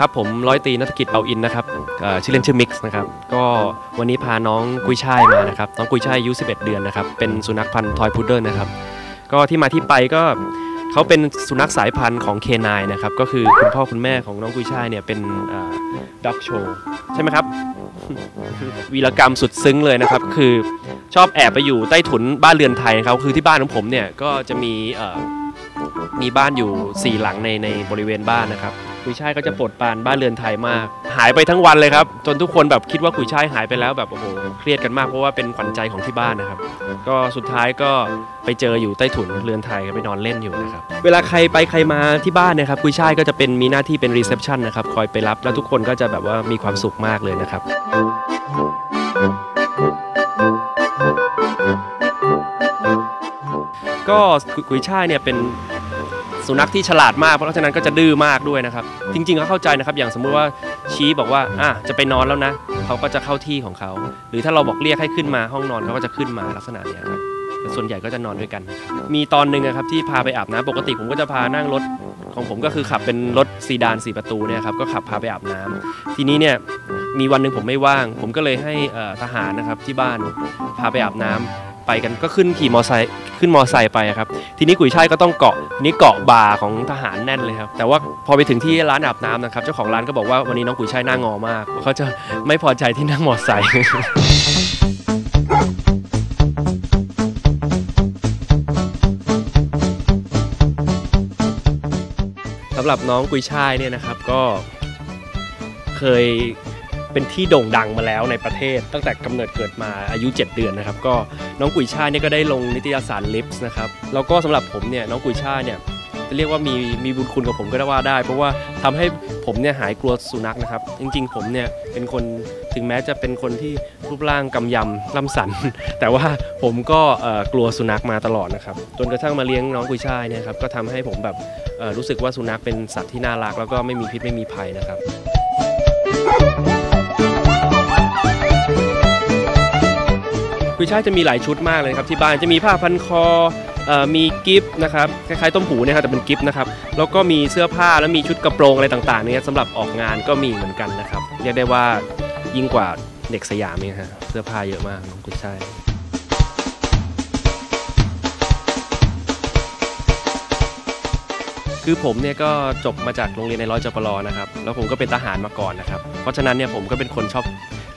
ครับผมร้อยตีนักกิจเอาอินนะครับชื่อเล่นชื่อมิกซ์นะครับก็วันนี้พาน้องกุยช่ายมานะครับน้องกุยช่ายอายุ11 เดือนนะครับเป็นสุนัขพันธุ์ทอยพุดเดิลนะครับก็ที่มาที่ไปก็เขาเป็นสุนัขสายพันธุ์ของเคนายนะครับก็คือคุณพ่อคุณแม่ของน้องกุยช่ายเนี่ยเป็นด็อกโชว์ใช่ไหมครับวีรกรรมสุดซึ้งเลยนะครับคือชอบแอบไปอยู่ใต้ถุนบ้านเรือนไทยเขาคือที่บ้านของผมเนี่ยก็จะมีมีบ้านอยู่ 4 หลังในในบริเวณบ้านนะครับ กุยช่ายก็จะปลดปรานบ้านเรือนไทยมาก หายไปทั้งวันเลยครับ จนทุกคนแบบคิดว่ากุยช่ายหายไปแล้วแบบโอ้โหเครียดกันมากเพราะว่าเป็นขวัญใจของที่บ้านนะครับ ก็สุดท้ายก็ไปเจออยู่ใต้ถุนเรือนไทยไปนอนเล่นอยู่นะครับเวลาใครไปใครมาที่บ้านเนะครับกุยช่ายก็จะเป็นมีหน้าที่เป็นรีเซพชันนะครับคอยไปรับแล้วทุกคนก็จะแบบว่ามีความสุขมากเลยนะครับ ก็กุยช่ายเนี่ยเป็น สุนัขที่ฉลาดมากเพราะฉะนั้นก็จะดื้อมากด้วยนะครับ จริงๆเขาเข้าใจนะครับ อย่างสมมุติว่าชี้บอกว่าอะจะไปนอนแล้วนะเขาก็จะเข้าที่ของเขา หรือถ้าเราบอกเรียกให้ขึ้นมาห้องนอนเขาก็จะขึ้นมาลักษณะเนี้ยครับแต่ส่วนใหญ่ก็จะนอนด้วยกัน มีตอนหนึ่งอะครับที่พาไปอาบน้ำปกติผมก็จะพานั่งรถของผมก็คือขับเป็นรถซีดานสี่ประตูเนี่ยครับก็ขับพาไปอาบน้ำทีนี้เนี่ยมีวันหนึ่งผมไม่ว่าง ผมก็เลยให้ทหารนะครับที่บ้านพาไปอาบน้ำ ไปกันก็ขึ้นขี่มอไซค์ขึ้นมอไซค์ไปครับ ทีนี้กุยช่ายก็ต้องเกาะทีนี้เกาะบ่าของทหารแน่นเลยครับ แต่ว่าพอไปถึงที่ร้านอาบน้ำนะครับ เจ้าของร้านก็บอกว่าวันนี้น้องกุยช่ายหน้างอมากเขาจะไม่พอใจที่นั่งมอไซค์สำหรับน้องกุยช่ายเนี่ยนะครับก็เคย เป็นที่โด่งดังมาแล้วในประเทศ ตั้งแต่กำเนิดเกิดมาอายุ 7 เดือนนะครับ ก็น้องกุยช่ายเนี่ยก็ได้ลงนิตยสารลิฟส์นะครับแล้วก็สำหรับผมเนี่ยน้องกุยช่ายเนี่ยจะเรียกว่ามีมีบุญคุณกับผมก็ได้ว่าได้ เพราะว่าทำให้ผมเนี่ยหายกลัวสุนัขนะครับ จริงๆ ผมเนี่ยเป็นคนถึงแม้จะเป็นคนที่รูปร่างกำยำล่ำสัน แต่ว่าผมก็กลัวสุนัขมาตลอดนะครับจนกระทั่งมาเลี้ยงน้องกุยช่ายเนี่ยครับก็ทำให้ผมแบบรู้สึกว่าสุนัขเป็นสัตว์ที่น่ารัก แล้วก็ไม่มีพิษไม่มีภัยนะครับ กุยช่ายจะมีหลายชุดมากเลยครับที่บ้านจะมีผ้าพันคออมีกิฟต์นะครับคล้ายๆต้มหูนะครับแต่เป็นกิฟต์นะครับแล้วก็มีเสื้อผ้าแล้วมีชุดกระโปรงอะไรต่างๆเนี่ยสำหรับออกงานก็มีเหมือนกันนะครับเรียกได้ว่ายิ่งกว่าเด็กสยามเนี่ยฮะเสื้อผ้าเยอะมากน้องกุยช่ายคือผมเนี่ยก็จบมาจากโรงเรียนในร้อยจปรนะครับแล้วผมก็เป็นทหารมาก่อนนะครับเพราะฉะนั้นเนี่ยผมก็เป็นคนชอบ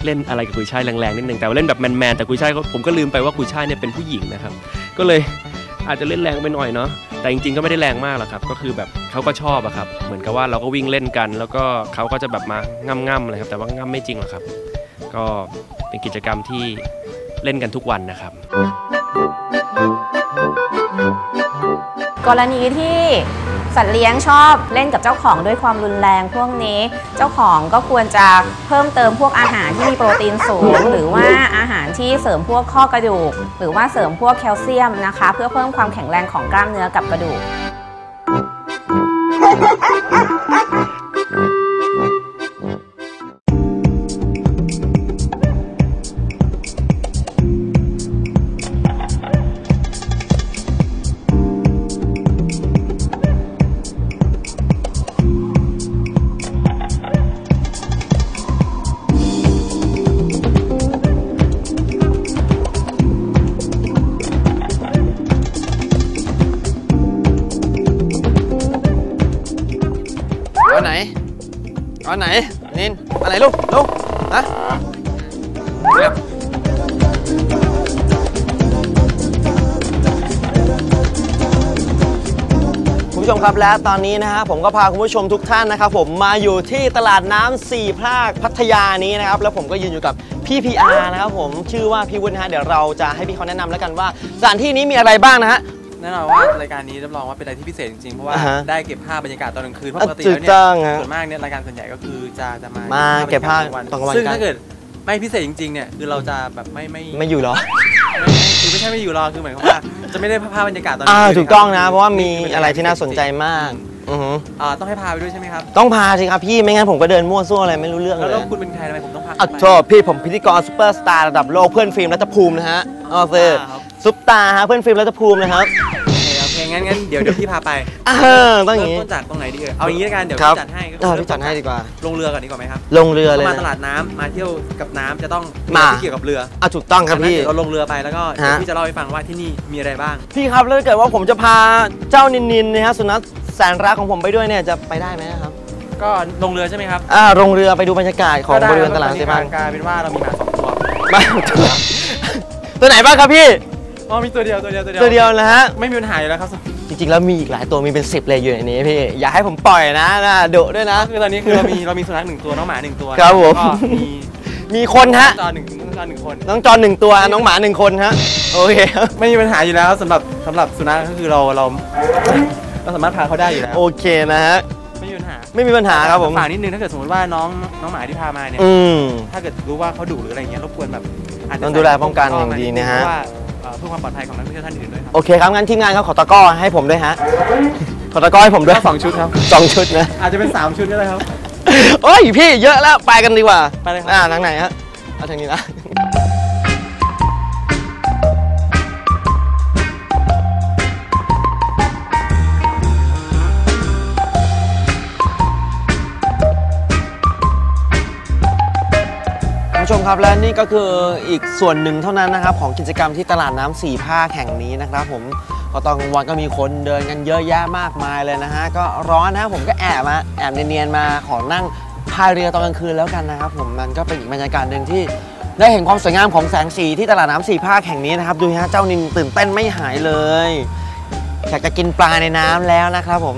เล่นอะไรกับกุยช่ายแรงๆนิดนึงแต่ว่าเล่นแบบแมนๆแต่กุยช่ายผมก็ลืมไปว่ากุยช่ายเนี่ยเป็นผู้หญิงนะครับ ก็เลยอาจจะเล่นแรงไปหน่อยเนาะแต่จริงๆก็ไม่ได้แรงมากหรอกครับ ก็คือแบบเขาก็ชอบอะครับ เหมือนกับว่าเราก็วิ่งเล่นกัน แล้วก็เขาก็จะแบบมาง่ำๆอะไรครับ แต่ว่าง่ำไม่จริงหรอกครับ ก็เป็นกิจกรรมที่เล่นกันทุกวันนะครับ กรณีที่ สัตว์เลี้ยงชอบเล่นกับเจ้าของด้วยความรุนแรงพวกนี้ เจ้าของก็ควรจะเพิ่มเติมพวกอาหารที่มีโปรตีนสูง หรือว่าอาหารที่เสริมพวกข้อกระดูก หรือว่าเสริมพวกแคลเซียมนะคะ เพื่อเพิ่มความแข็งแรงของกล้ามเนื้อกับกระดูก อาไหนเอาไหนนินอันไหนลูกลูกฮะคุณผู้ชมครับและตอนนี้นะฮะผมก็พาคุณผู้ชมทุกท่านนะครับผมมาอยู่ที่ตลาดน้ำสี่ภาคพัทยานี้นะครับแล้วผมก็ยืนอยู่กับพี่พีอาร์นะครับผมชื่อว่าพี่วุฒินฮะเดี๋ยวเราจะให้พี่เขาแนะนำแล้วกันว่าสถานที่นี้มีอะไรบ้างนะฮะ แน่นอนว่ารายการนี้รับรองว่าเป็นอะไรที่พิเศษจริงๆ เพราะว่าอ่าฮะได้เก็บภาพบรรยากาศตอนกลางคืนเพราะอะปกติถูแล้วกเนี่ยต้องฮะส่วนมากเนี่ยรายการส่วนใหญ่ก็คือจะจะมามามาเก็บภาพบรรยกศตอนกลางวันซึ่งกัน ถ้าเกิดไม่พิเศษจริงๆเนี่ยคือเราจะแบบไม่ไม่ไม่อยู่เหรอไม่ไม่คือไม่ใช่ไม่อยู่รอคือหมายความว่าจะไม่ได้ภาพบรรยากาศตอนอ่าคืนถูกต้องนะคบเพราะว่ามีคืเป็อะไรที่น่าสนใจมากอือือหืออ่าต้องให้พาไปด้วยใช่ไหมครับต้องพาสิครับพี่ ไม่งั้นผมก็เดินมั่วซั่วอะไรไม่รู้เรื่องแล้วเลแล้ยวคุณเป็นใครทำไมผมต้องพาอะไป โทษพี่ผมพิธีกรซูเปอร์สตาร์ระดับโลกเพื่อนฟิล์มรัฐภูมินะฮะอ๋อเซอร์ครับ ซุปตาฮะเพื่อนฟิล์มรัฐภูมินะครับ โอเคครับเพลงงั้นงั้นเดี๋ยวเดี๋ยวพี่พาไปอ่าต้องอย่างเริ่มนี้ต้นจากตรงไหนดีเอ่ยเอาอย่างนี้แล้วกันเดี๋ยวครับ พี่จัดให้ก็อ่าคือพี่จัดให้ดีกว่า ลงเรือก่อนดีกว่าไหมครับลงเรือเลยมาตนะ ลาดน้ำมาเที่ยวกับน้ำจะต้องมาที่เกี่ยวกับเรืออะถูกต้องครับฉะนั้นพี่ เดี๋ยวเราลงเรือไปแล้วก็เดี๋ยวฮะ พี่จะเล่าให้ฟังว่าที่นี่มีอะไรบ้าง พี่ครับแล้วถ้าเกิดว่าผมจะพาเจ้านินนินนะฮะสุนัขแสนรักของผมไปด้วยเนี่ยจะไปได้ไหมครับก็ลงเรือใช่ไหมครับอ่าลงเรือไปดูบรรยากาศของก็ได้บริเวณตลาดแวเซตอนพันี้งกลายเป็นว่าเรามีหมาสองตัว บ้านตัวไหนบ้างครับพี่ อ๋อมีตัวเดียวตัวเดียวตัวเดียวตัวเดียวนะฮะ ไม่มีปัญหาอยู่แล้วครับจริงๆ แล้วมีอีกหลายตัวมีเป็นสิบเลยอยู่ในนี้พี่ อย่าให้ผมปล่อยนะนะดุด้วยนะ คือตอนนี้คือเรามีเรามีสุนัขหนึ่งตัวน้องหมาหนึ่งตัวครับผม แล้วก็มีมีคนฮะ จอหนึ่งน้องจอหนึ่งคน น้องจอนหนึ่งตัวน้องหมาหนึ่งคนฮะ โอเคครับไม่มีปัญหาอยู่แล้วสำหรับสำหรับสุนัขก็คือเราเราเราสามารถพาเขาได้อยู่แล้วโอเคนะฮะ ไม่มีปัญหาไม่มีปัญหาครับผม ฝากนิดนึงถ้าเกิดสมมติว่าน้องน้องหมาที่พามาเนี่ย อืม ถ้าเกิดรู้ว่าเขาดุหรืออะไรเงี้ยรบกวนแบบอาจจะต้องดูแลป้องกันอย่างดีนะฮะ เพราะว่า เอ่อเพื่อความปลอดภัยของนักท่องเที่ยวท่านอื่นด้วยครับโอเคครับงั้นทีมงานเขาขอตะกร้อให้ผมด้วยฮะขอตะกร้อให้ผมด้วยก็สองชุดครับ สองชุดนะ อาจจะเป็นสามชุดก็ได้ครับ โอ้ยพี่เยอะแล้วไปกันดีกว่าไปเลยครับ อ่าทางไหนฮะเอาทางนี้นะ ผู้ชมครับและนี่ก็คืออีกส่วนหนึ่งเท่านั้นนะครับ ของกิจกรรมที่ตลาดน้ำสี่ภาคแห่งนี้นะครับ ผมก็ตอนกลางวันก็มีคนเดินกันเยอะแยะมากมายเลยนะฮะก็ร้อนนะผมก็แอบมาแอบเนียนๆมาขอนั่งพายเรือตอนกลางคืนแล้วกันนะครับ ผมมันก็เป็นอีกบรรยากาศหนึ่งที่ได้เห็นความสวยงามของแสงสีที่ตลาดน้ำสี่ภาคแห่งนี้นะครับ ดูฮะเจ้านินตื่นเต้นไม่หายเลยอยากจะกินปลาในน้ำแล้วนะครับผม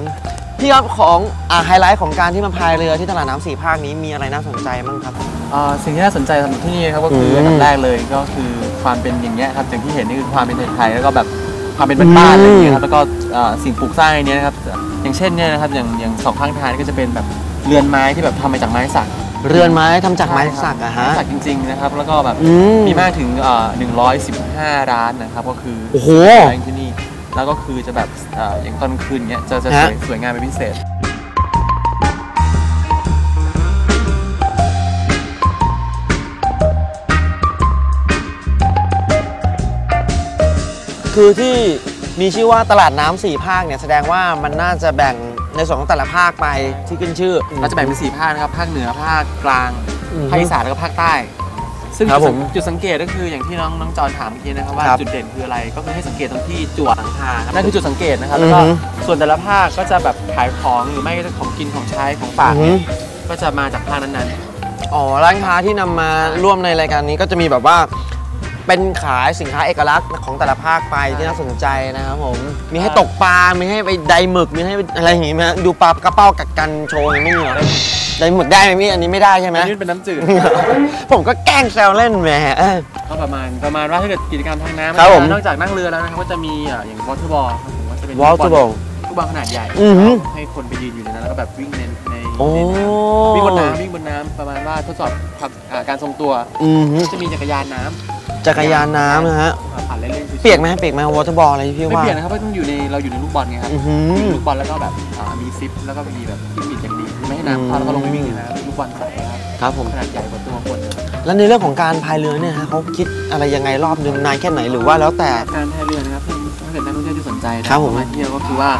พี่ครับของอไฮไลท์ของการที่มาพายเรือที่ตลาดน้ำสี่ภาคนี้มีอะไรน่าสนใจบ้างครับ สิ่งที่น่าสนใจสำหรับที่นี่ครับก็คือมอันดับแรกเลยก็คือความเป็นอย่างเงี้ยครับอย่างที่เห็นนี่คือความเป็นไทยๆแล้วก็แบบความเป็นบ้านๆอะไรอย่างเงี้ยครับแล้วก็เอ่อสิ่งปลูกสร้างในเนี้ยนะครับอย่างเช่นเนี่ยนะครับอย่างอย่างสองข้างทางก็จะเป็นแบบเรือนไม้ที่แบบทำมาจากไม้สักเรือนไม้ทำจากไม้สักอะฮะไม้สักจริงๆนะครับแล้วก็แบบอืมมีมากถึงเอ่อ115ร้านนะครับก็คือโอ้โหร้านที่นี่แล้วก็คือจะแบบเอ่ออย่างตอนคืนเงี้ยจะจะสฮะวยสวยงามเป็นพิเศษ คือที่มีชื่อว่าตลาดน้ำสี่ภาคเนี่ยแสดงว่ามันน่าจะแบ่งในส่วนของแต่ละภาคไปที่ขึ้นชื่อ เราจะแบ่งเป็นสี่ภาคนะครับภาคเหนือภาคกลางอือฮึภาคอีสานแล้วก็ภาคใต้ ซึ่งครับจุดสังผมจุดสังเกตก็คืออย่างที่น้องน้องจอนถามเมื่อกี้นะครับว่าครับจุดเด่นคืออะไรก็คือให้สังเกตตรงที่จั่วหลังคาครับนั่นคือจุดสังเกตนะครับแล้วก็อือฮึ ส่วนแต่ละภาคก็จะแบบขายของหรือไม่ก็จะของกินของใช้ของฝากอือฮึเนี่ยก็จะมาจากภาคนั้นอ๋อร้านค้าที่นำมาร่วมในรายการนี้ก็จะมีแบบว่า เป็นขายสินค้าเอกลักษณ์ของแต่ละภาคไปที่น่าสนใจนะครับผม มีให้ตกปลา มีให้ไปไดหมึก มีให้ไปอะไรอย่างงี้ไหมฮะดูปลากระเป้ากัดกันโชว์อย่างนี้ไม่มีเหรอไดหมึกได้ไหมพี่อันนี้ไม่ได้ใช่ๆไหมอันนี้เป็นน้ำจืด ผมก็แกล้งแซวเล่นแหม ก็ประมาณประมาณว่าถ้าเกิดกิจกรรมทางน้ำครับผม นอกจากนั่งเรือแล้วนะครับก็จะมีอะอย่างวอเตอร์บอลครับผมว่าจะเป็นวอลตูบอล ลูกบอลขนาดใหญ่อือฮึให้คนไปยืนอยู่ในนั้นแล้วก็แบบวิ่งในในโอ้ในวิ่งบนน้ำวิ่งบนน้ำประมาณว่าทดสอบความอ่าการทรงตัว อือฮึจะมีจักรยานน้ำ จักรยานน้ำนะฮะ ผ่านเล่นๆชิวๆเปียกไหมเปียกไหมวอเตอร์บอลอะไรที่พี่ไม่ว่า เปียกนะครับเพราะต้องอยู่ในเราอยู่ในลูกบอลไงครับอือหือยู่อในลูกบอลแล้วก็แบบอ่ามีซิปแล้วก็มีแบบที่ปิดอย่างดีไม่ให้น้ำเข้าแล้วก็ลงไปวิ่งในน้ำลูกบอลใสครับครับผม ขนาดใหญ่กว่าตัวคนนะครับแล้วในเรื่องของการพายเรือเนี่ยฮะเขาคิดอะไรยังไงรอบหนึ่งนานแค่ไหนหรือว่าแล้วแต่ การพายเรือนะครับถ้าเกิดนักท่องเที่ยวที่สนใจนะครับผมมาเที่ยวก็คือว่า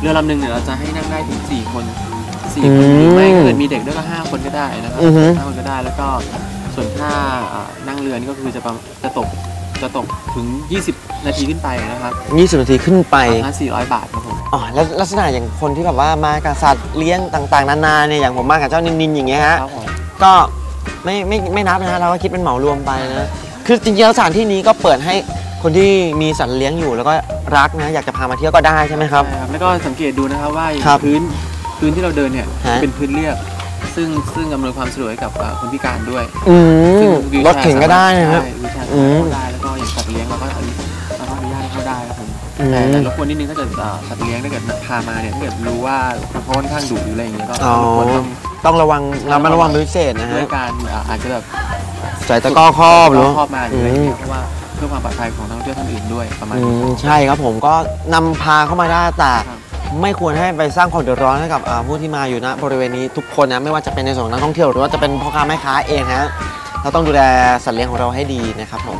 เรือลำหนึ่งเนี่ยเราจะให้นั่งได้ถึง4คนสี่อืคมนหรือไม่ถ้าเกิดมีเด็กด้วยก็5คนก็ได้นะครับอือฮึห้าคนก็ได้แล้วก็ ส่วนค่าอ่านั่งเรือนี่ก็คือจะประจะตกจะตกถึง 20 นาทีขึ้นไปนะครับ20 นาทีขึ้นไปค่า400 บาทครับผมอ๋อแล้วลักษณะอย่างคนที่แบบว่ามากับสัตว์เลี้ยงต่างๆ นานาเนี่ยอย่างผมมากับเจ้านินนินอย่างเงี้ยฮะครับผมก็ไม่ไม่ไม่นับนะฮะเราก็คิดเป็นเหมารวมไปนะคือจริงๆแล้วสถานที่นี้ก็เปิดให้คนที่มีสัตว์เลี้ยงอยู่แล้วก็รักนะอยากจะพามาเที่ยวก็ได้ใช่ไหมครับใช่ครับแล้วก็สังเกตดูนะครับว่าอย่างครับพื้นพื้นที่เราเดินเนี่ยฮะเป็นพื้นเรียบ ซึ่งซึ่งอำนวยความสะดวกให้กับอ่าคนพิการด้วยอืซึ่งมวิวรถเข็นก็ได้นะคใช่รับวิวแชร์อืมเข้าได้แล้วก็อย่างสัตว์เลี้ยงเราก็อนุเราก็อนุญาตให้เข้าได้ครับผมอืมแต่แต่รบกวนนิดนึงถ้าเกิดอ่าสัตว์เลี้ยงถ้าเกิดพามาเนี่ยถ้าเกิดรู้ว่าเขาค่อนข้างดุหรืออะไรอย่างเงี้ยก็อ๋อ รบกวนต้องต้องระวังเรามาระวังเป็นพิเศษนะด้วฮะยการอ่าอาจจะแบบ ใส่ตะกร้อครอบหรือครอบมาหรืออะไรอย่างเงี้ยอืมเพราะว่าเพื่อความปลอดภัยของนักท่องเที่ยวท่านอื่นด้วยประมาณอืนี้มใช่ครับผมก็นำพาเข้ามาได้แต่ครับ ไม่ควรให้ไปสร้างความเดือดร้อนให้กับผู้ที่มาอยู่ณบริเวณนี้ทุกคนนะไม่ว่าจะเป็นในส่วนนักท่องเที่ยวหรือว่าจะเป็นพ่อค้าแม่ค้าเองนะเราต้องดูแลสัตว์เลี้ยงของเราให้ดีนะครับผม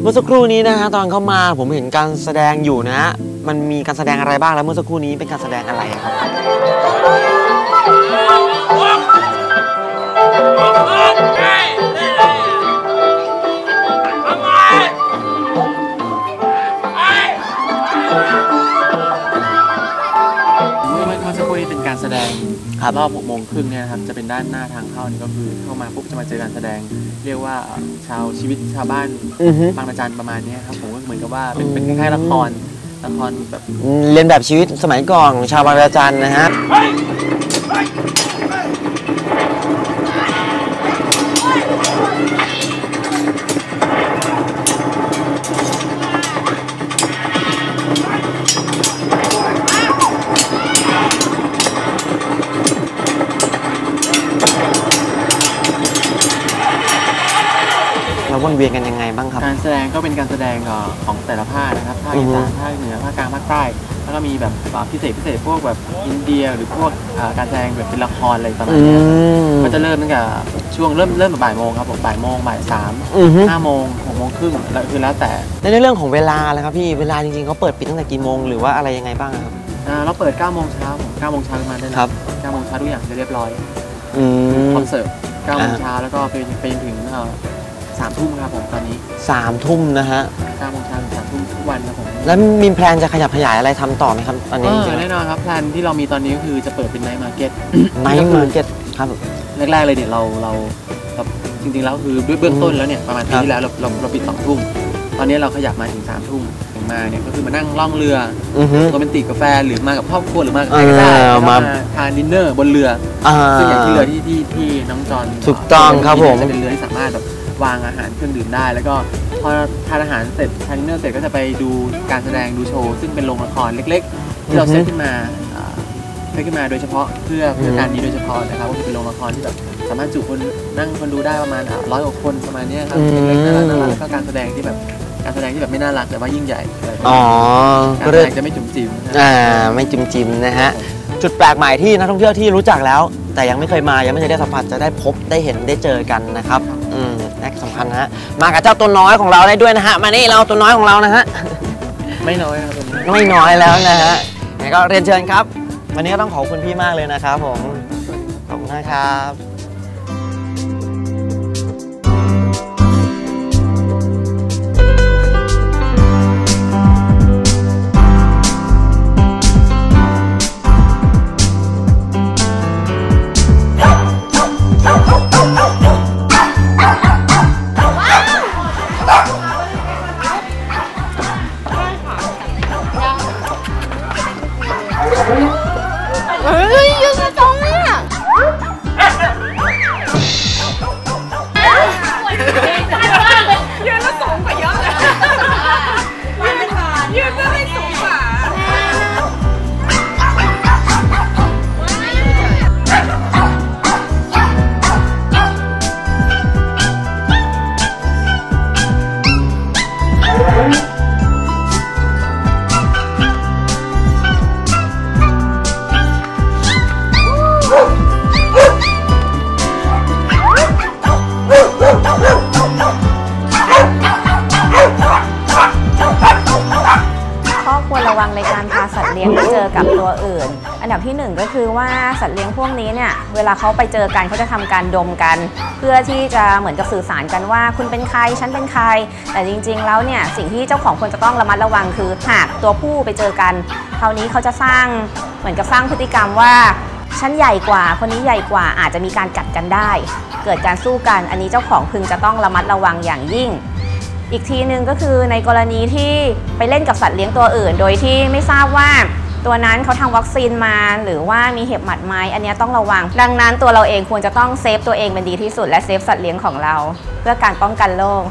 เมื่อสักครู่นี้นะฮะตอนเข้ามาผมเห็นการแสดงอยู่นะ มันมีการแสดงอะไรบ้างแล้วเมื่อสักครู่นี้เป็นการแสดงอะไรครับ กครู่นี้เป็นการแสดงครับรอบหกโมงครึ่งเนี่ยนะครับจะเป็นด้านหน้าทางเข้านี่ก็คือเข้ามาปุ๊บจะมาเจอการแสดง เรียกว่าชาวชีวิตชาวบ้านบางระจันประมาณนี้ครับผมก็เหมือนกับว่าเป็นเป็นคล้ายๆละครละครแบบเรียนแบบชีวิตสมัยก่อนของชาวบางระจันนะฮะ วนเวียนกันยังไงบ้างครับ การแสดงก็เป็นการแสดงเอ่อของแต่ละภาคนะครับภาคอีสานภาคเหนือภาคกลางภาคใต้แล้วก็มีแบบพิเศษพิเศษพวกแบบอินเดียหรือพวกเอ่อการแสดงแบบเป็นละครอะไรประมาณอืเนี้ยครับมก็จะเริ่มตั้งแต่ช่วงเริ่มเริ่มแบบบ่ายโมงครับผมบ่ายโมงบ่ายสามอือฮึห้าโมงหกโมงครึ่งแล้วคือแล้วแต่ในเรื่องของเวลาแล้วครับพี่เวลาจริงๆเขาเปิดปิดตั้งแต่กี่โมงหรือว่าอะไรยังไงบ้างครับอ่าเราเปิด9โมงเช้าผม9โมงเช้ามาได้เลยครับ9โมงเช้าทุกอย่างจะเรียบร้อยอืมคอนเสิร์ต9โมงอ่าเช้าแล้วก็ไปไปจนถึงเอ่อ สามทุ่มครับผมตอนนี้สามทุ่มนะฮะ9โมงเช้าถึงสามทุ่มทุกวันครับผมแล้วมีแพลนจะขยับขยายอะไรทำต่อไหมครับตอนเอนี้จอริงแน่นอนครับแพลนที่เรามีตอนนี้ก็คือจะเปิดเป็นไนท์มาร์เก็ตๆไนท์มาร์เก็ตครับ แรกๆเลยเนี่ยเราเราเราจริงๆแล้วคือด้วยเบื้องต้นแล้วเนี่ยประมาณปีครับ ที่แล้วเราเราเราปิดสองทุ่มตอนนี้เราขยับมาถึงสามทุ่มถึงมาเนี่ยก็คือมานั่งล่องเรืออือฮึ โรแมนติกกาแฟนหรือมากับครอบครัวหรือมากับใครก็ได้เออแล้วก็มามา ทานดินเนอร์บนเรืออ่า ซึ่งอย่างที่เรือที่ที่ที่น้องจอนถูกต้องครับผมจะเป็นเรือที่สามารถแบบ วางอาหารเครื่องดื่มได้ แล้วก็พอทานอาหารเสร็จทานดินเนอร์เสร็จก็จะไปดูการแสดงดูโชว์ ซึ่งเป็นโรงละครเล็กๆ ที่เราอือฮึเซตขึ้นมาอ่าเซตขึ้นมาโดยเฉพาะเพื่อเพื่อการนี้โดยเฉพาะนะครับก็คือเป็นโรงละครที่แบบสามารถจุคนนั่งคนดูได้ประมาณร้อยกว่าคนประมาณเนี้ยครับเล็กๆน่ารักน่ารักแล้วก็การแสดงที่แบบการแสดงที่แบบไม่น่ารักแต่ว่ายิ่งใหญ่อะไรประมาณอ๋อนี้การก็แสเรื่ดองงจะไม่จุ๋มจิ๋มนะอ่าไม่จิมจิมๆนะฮะจุดแปลกใหม่ที่นักท่องเที่ยวที่รู้จักแล้ว แต่ยังไม่เคยมายังไม่เคยได้สัมผัสจะได้พบได้เห็นได้เจอกันนะครับ อืมนั่นสำคัญนะฮะมากับเจ้าตัวน้อยของเราได้ด้วยนะฮะมานี่เราตัวน้อยของเรานะฮะไม่น้อยนะครับตรงนี้ไม่น้อยแล้วนะฮะงั้นก็เรียนเชิญครับ วันนี้ก็ต้องขอบคุณพี่มากเลยนะครับผมขอบคุณนะครับ ดับที่หนึ่งก็คือว่าสัตว์เลี้ยงพวกนี้เนี่ยเวลาเขาไปเจอกันเขาจะทำการดมกัน เพื่อที่จะเหมือนกับสื่อสารกันว่า คุณเป็นใครฉันเป็นใคร แต่จริง ๆ แล้วเนี่ยสิ่งที่เจ้าของควรจะต้องระมัดระวังคือหากตัวผู้ไปเจอกันคราวนี้เขาจะสร้างเหมือนกับสร้างพฤติกรรมว่าฉันใหญ่กว่า คนนี้ใหญ่กว่าอาจจะมีการกัดกันได้ เกิดการสู้กัน อันนี้เจ้าของพึงจะต้องระมัดระวังอย่างยิ่ง อีกทีหนึ่งก็คือในกรณีที่ไปเล่นกับสัตว์เลี้ยงตัวอื่น โดยที่ไม่ทราบว่า ตัวนั้นเขาทำวัคซีนมา หรือว่ามีเห็บหมัดไหมอันนี้ต้องระวัง ดังนั้นตัวเราเองควรจะต้องเซฟตัวเองเป็นดีที่สุด และเซฟสัตว์เลี้ยงของเรา เพื่อการป้องกันโรค